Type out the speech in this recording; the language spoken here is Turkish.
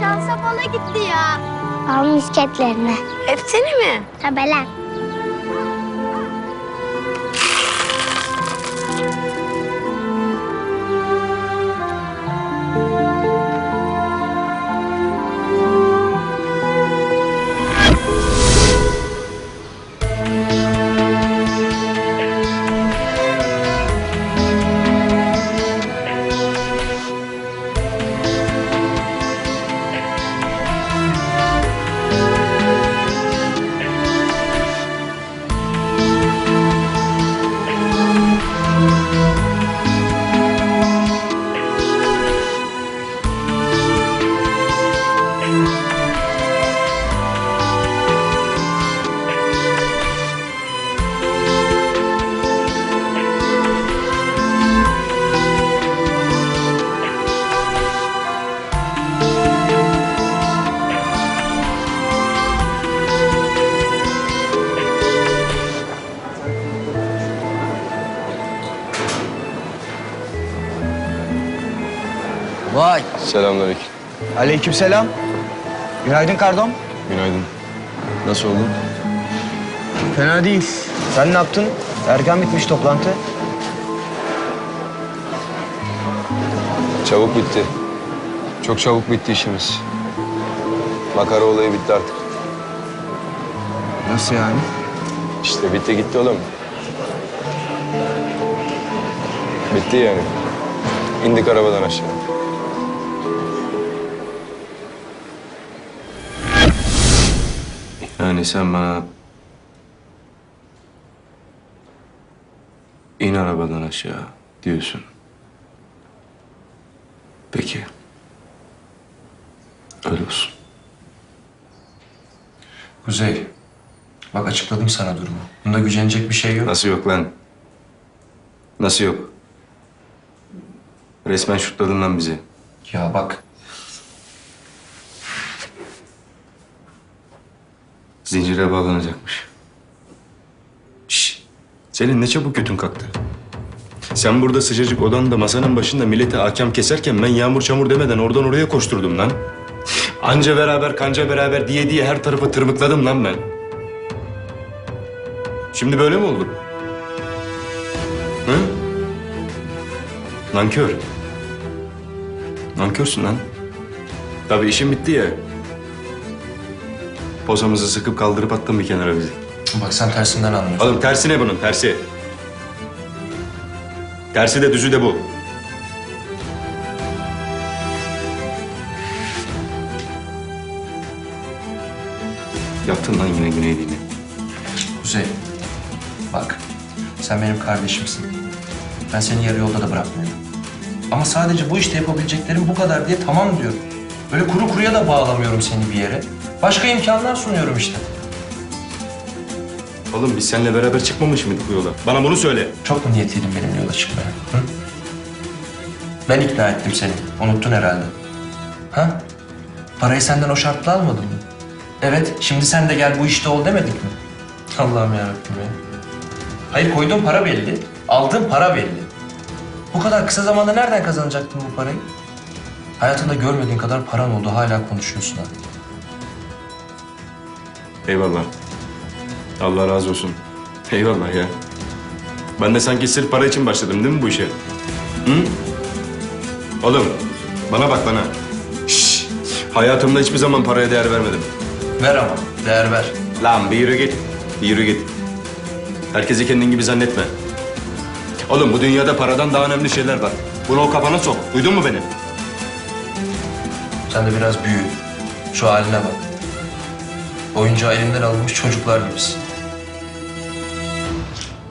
şansa bala gitti ya. Al misketlerini. Hepsini mi? Tabii lan. Vay. Selamünaleyküm. Aleykümselam. Günaydın Kardom. Günaydın. Nasıl oldun? Fena değil. Sen ne yaptın? Erken bitmiş toplantı. Çabuk bitti. Çok çabuk bitti işimiz. Makara olayı bitti artık. Nasıl yani? İşte bitti gitti oğlum. Bitti yani. İndik arabadan aşağı. Yani sen bana... in arabadan aşağı diyorsun. Peki. Öyle olsun. Kuzey, bak açıkladım sana durumu. Bunda gücenecek bir şey yok. Nasıl yok lan? Nasıl yok? Resmen şutladın lan bizi. Ya bak, Zincire bağlanacakmış. Şşş! Senin ne çabuk götün kalktı. Sen burada sıcacık odanda masanın başında millete hakem keserken ben yağmur çamur demeden oradan oraya koşturdum lan. Anca beraber kanca beraber diye diye her tarafa tırmıkladım lan ben. Şimdi böyle mi oldu? Hı? Nankör. Nankörsün lan. Tabii işin bitti ya. Pozamızı sıkıp kaldırıp attın bir kenara bizi. bak sen tersinden anlıyorsun. Oğlum tersi ne bunun tersi? Tersi de düzü de bu. Yaptın lan yine güneyliğini. Kuzey, bak sen benim kardeşimsin. Ben seni yarı yolda da bırakmıyorum. Ama sadece bu işte yapabileceklerim bu kadar diye tamam diyorum. Böyle kuru kuruya da bağlamıyorum seni bir yere. Başka imkanlar sunuyorum işte. Oğlum biz seninle beraber çıkmamış mıydık bu yola? Bana bunu söyle. Çok mu niyetliydin benimle yola çıkmaya? Hı? Ben ikna ettim seni. Unuttun herhalde. Ha? Parayı senden o şartla almadın mı? Evet, şimdi sen de gel bu işte ol demedik mi? Allah'ım yarabbim ya. Hayır koyduğun para belli, aldığın para belli. Bu kadar kısa zamanda nereden kazanacaktın bu parayı? Hayatında görmediğin kadar paran oldu, hala konuşuyorsun ha. Eyvallah. Allah razı olsun. Eyvallah ya. Ben de sanki sırf para için başladım değil mi bu işe? Hı? Oğlum bana bak bana. Şşş. Hayatımda hiçbir zaman paraya değer vermedim. Ver ama, değer ver. Lan bir yürü git. Bir yürü git. Herkesi kendin gibi zannetme. Oğlum bu dünyada paradan daha önemli şeyler var. Bunu o kafana sok. Duydun mu beni? Sen de biraz büyü. Şu haline bak. Oyuncağı elinden alınmış çocuklar gibisin.